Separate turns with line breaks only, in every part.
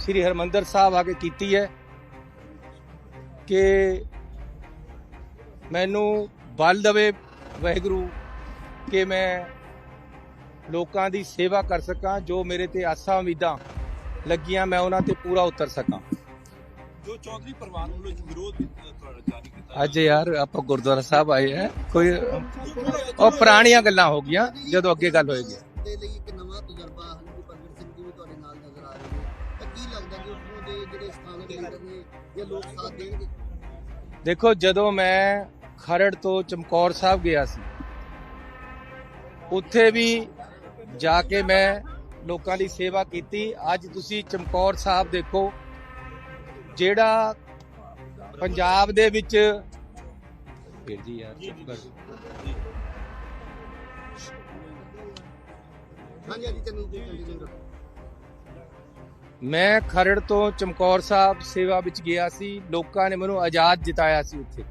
ਸ੍ਰੀ ਹਰਮੰਦਰ ਸਾਹਿਬ ਆ ਕੇ ਕੀਤੀ ਹੈ ਕਿ ਮੈਨੂੰ ਬਲ ਦਵੇ ਵਾਹਿਗੁਰੂ ਕਿ ਮੈਂ ਲੋਕਾਂ ਦੀ ਸੇਵਾ ਕਰ ਸਕਾਂ ਜੋ ਮੇਰੇ ਤੇ ਆਸਾਂ ਉਮੀਦਾਂ ਲੱਗੀਆਂ ਮੈਂ ਉਹਨਾਂ ਤੇ ਪੂਰਾ ਉਤਰ ਸਕਾਂ।
ਜੋ ਚੌਧਰੀ ਪਰਿਵਾਰ ਵੱਲੋਂ ਵਿਰੋਧ ਜਾਰੀ ਕੀਤਾ
ਅੱਜ ਯਾਰ ਆਪਾਂ ਗੁਰਦੁਆਰਾ ਸਾਹਿਬ ਆਏ ਹੈ ਕੋਈ ਉਹ ਪੁਰਾਣੀਆਂ ਗੱਲਾਂ ਹੋ ਗਈਆਂ ਜਦੋਂ ਅੱਗੇ ਗੱਲ ਹੋਏਗੀ। ਦੇਖੋ ਜਦੋਂ ਮੈਂ ਖਰੜ ਤੋਂ ਚਮਕੌਰ ਸਾਹਿਬ ਗਿਆ ਸੀ ਉੱਥੇ ਵੀ ਜਾ ਕੇ ਮੈਂ ਲੋਕਾਂ ਦੀ ਸੇਵਾ ਕੀਤੀ ਅੱਜ ਤੁਸੀਂ ਚਮਕੌਰ ਸਾਹਿਬ ਦੇਖੋ ਜਿਹੜਾ ਪੰਜਾਬ ਦੇ ਵਿੱਚ ਫਿਰ ਜੀ ਯਾਰ ਚੁੱਪ ਕਰ।
ਹਾਂਜੀ ਹਾਂਜੀ ਰੱਖੋ
ਮੈਂ ਖਰੜ ਤੋਂ ਚਮਕੌਰ ਸਾਹਿਬ ਸੇਵਾ ਵਿੱਚ ਗਿਆ ਸੀ। ਲੋਕਾਂ ਨੇ ਮੈਨੂੰ ਆਜ਼ਾਦ ਜਿਤਾਇਆ ਸੀ ਉੱਥੇ।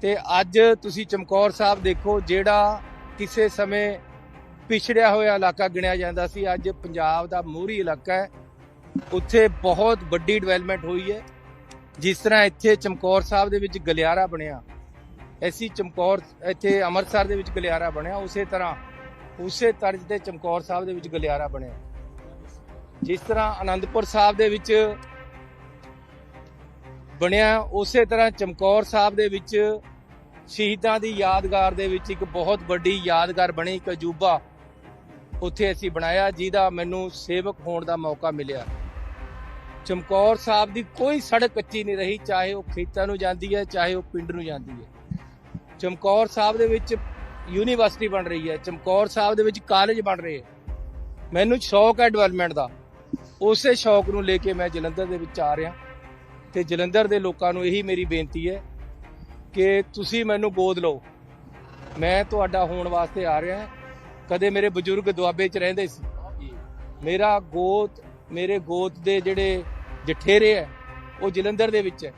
ਤੇ ਅੱਜ ਤੁਸੀਂ ਚਮਕੌਰ ਸਾਹਿਬ ਦੇਖੋ, ਜਿਹੜਾ ਕਿਸੇ ਸਮੇਂ ਪਿਛੜਿਆ ਹੋਇਆ ਇਲਾਕਾ ਗਿਣਿਆ ਜਾਂਦਾ ਸੀ, ਅੱਜ ਪੰਜਾਬ ਦਾ ਮੂਹਰੀ ਇਲਾਕਾ ਹੈ। ਉੱਥੇ ਬਹੁਤ ਵੱਡੀ ਡਿਵੈਲਪਮੈਂਟ ਹੋਈ ਹੈ। ਜਿਸ ਤਰ੍ਹਾਂ ਇੱਥੇ ਚਮਕੌਰ ਸਾਹਿਬ ਦੇ ਵਿੱਚ ਗਲਿਆਰਾ ਬਣਿਆ, ਐਸੀ ਚਮਕੌਰ, ਇੱਥੇ ਅੰਮ੍ਰਿਤਸਰ ਦੇ ਵਿੱਚ ਗਲਿਆਰਾ ਬਣਿਆ, ਉਸੇ ਤਰ੍ਹਾਂ ਉਸੇ ਤਰ੍ਹਾਂ ਤੇ ਚਮਕੌਰ ਸਾਹਿਬ ਦੇ ਵਿੱਚ ਗਲਿਆਰਾ ਬਣਿਆ। ਜਿਸ ਤਰ੍ਹਾਂ ਆਨੰਦਪੁਰ ਸਾਹਿਬ ਦੇ ਵਿੱਚ ਬਣਿਆ, ਉਸੇ ਤਰ੍ਹਾਂ ਚਮਕੌਰ ਸਾਹਿਬ ਦੇ ਵਿੱਚ ਸ਼ਹੀਦਾਂ ਦੀ ਯਾਦਗਾਰ ਦੇ ਵਿੱਚ ਇੱਕ ਬਹੁਤ ਵੱਡੀ ਯਾਦਗਾਰ ਬਣੀ, ਇੱਕ ਅਜੂਬਾ ਉੱਥੇ ਅਸੀਂ ਬਣਾਇਆ, ਜਿਹਦਾ ਮੈਨੂੰ ਸੇਵਕ ਹੋਣ ਦਾ ਮੌਕਾ ਮਿਲਿਆ। ਚਮਕੌਰ ਸਾਹਿਬ ਦੀ ਕੋਈ ਸੜਕ ਕੱਚੀ ਨਹੀਂ ਰਹੀ, ਚਾਹੇ ਉਹ ਖੇਤਾਂ ਨੂੰ ਜਾਂਦੀ ਹੈ, ਚਾਹੇ ਉਹ ਪਿੰਡ ਨੂੰ ਜਾਂਦੀ ਹੈ। ਚਮਕੌਰ ਸਾਹਿਬ ਦੇ ਵਿੱਚ ਯੂਨੀਵਰਸਿਟੀ ਬਣ ਰਹੀ ਹੈ, ਚਮਕੌਰ ਸਾਹਿਬ ਦੇ ਵਿੱਚ ਕਾਲਜ ਬਣ ਰਹੇ ਮੈਨੂੰ ਸ਼ੌਕ ਹੈ ਡਿਵੈਲਪਮੈਂਟ ਦਾ। ਉਸੇ ਸ਼ੌਕ ਨੂੰ ਲੈ ਕੇ ਮੈਂ ਜਲੰਧਰ ਦੇ ਵਿੱਚ ਆ ਰਿਹਾ ਤੇ ਜਲੰਧਰ ਦੇ ਲੋਕਾਂ ਨੂੰ ਇਹੀ ਮੇਰੀ ਬੇਨਤੀ ਹੈ ਕਿ ਤੁਸੀਂ ਮੈਨੂੰ ਗੋਦ ਲਓ। ਮੈਂ ਤੁਹਾਡਾ ਹੋਣ ਵਾਸਤੇ ਆ ਰਿਹਾ। ਕਦੇ ਮੇਰੇ ਬਜ਼ੁਰਗ ਦੁਆਬੇ 'ਚ ਰਹਿੰਦੇ ਸੀ। ਮੇਰਾ ਗੋਤ ਮੇਰੇ ਗੋਤ ਦੇ ਜਿਹੜੇ ਜਠੇਰੇ ਹੈ, ਉਹ ਜਲੰਧਰ ਦੇ ਵਿੱਚ ਹੈ।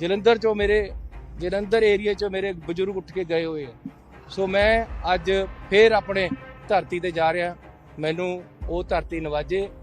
ਜਲੰਧਰ 'ਚੋਂ ਮੇਰੇ, ਜਲੰਧਰ ਏਰੀਆ 'ਚੋਂ ਮੇਰੇ ਬਜ਼ੁਰਗ ਉੱਠ ਕੇ ਗਏ ਹੋਏ ਹੈ। ਸੋ ਮੈਂ ਅੱਜ ਫੇਰ ਆਪਣੇ ਧਰਤੀ ਤੇ ਜਾ ਰਿਹਾ। ਮੈਨੂੰ ਉਹ ਧਰਤੀ ਨਵਾਜੇ।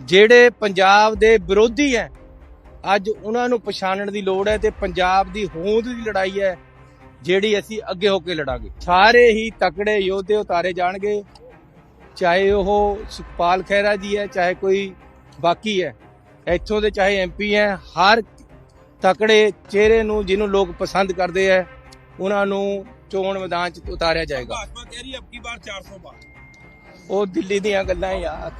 ਜਿਹੜੇ ਪੰਜਾਬ ਦੇ ਵਿਰੋਧੀ ਹੈ ਅੱਜ ਉਹਨਾਂ ਨੂੰ ਪਛਾਣਨ ਦੀ ਲੋੜ ਹੈ ਤੇ ਪੰਜਾਬ ਦੀ ਹੋਂਦ ਦੀ ਲੜਾਈ ਹੈ ਜਿਹੜੀ ਅਸੀਂ ਅੱਗੇ ਹੋ ਕੇ ਲੜਾਂਗੇ। ਸਾਰੇ ਹੀ ਤਕੜੇ ਯੋਧੇ ਉਤਾਰੇ ਜਾਣਗੇ ਚਾਹੇ ਉਹ ਸੁਖਪਾਲ ਖਹਿਰਾ ਜੀ ਹੈ ਚਾਹੇ ਕੋਈ ਬਾਕੀ ਹੈ। ਇੱਥੋਂ ਦੇ ਚਾਹੇ ਐਮਪੀ ਹੈ ਹਰ ਤਕੜੇ ਚਿਹਰੇ ਨੂੰ ਜਿਹਨੂੰ ਲੋਕ ਪਸੰਦ ਕਰਦੇ ਹੈ ਉਹਨਾਂ ਨੂੰ ਚੋਣ ਮੈਦਾਨ 'ਚ ਉਤਾਰਿਆ ਜਾਏਗਾ।
ਭਾਜਪਾ ਕਹਿ ਰਹੀ ਹੈ ਅਬਕੀ ਬਾਰ 400 ਬਾਰ
ਉਹ ਦਿੱਲੀ ਦੀਆਂ ਗੱਲਾਂ ਯਾਰ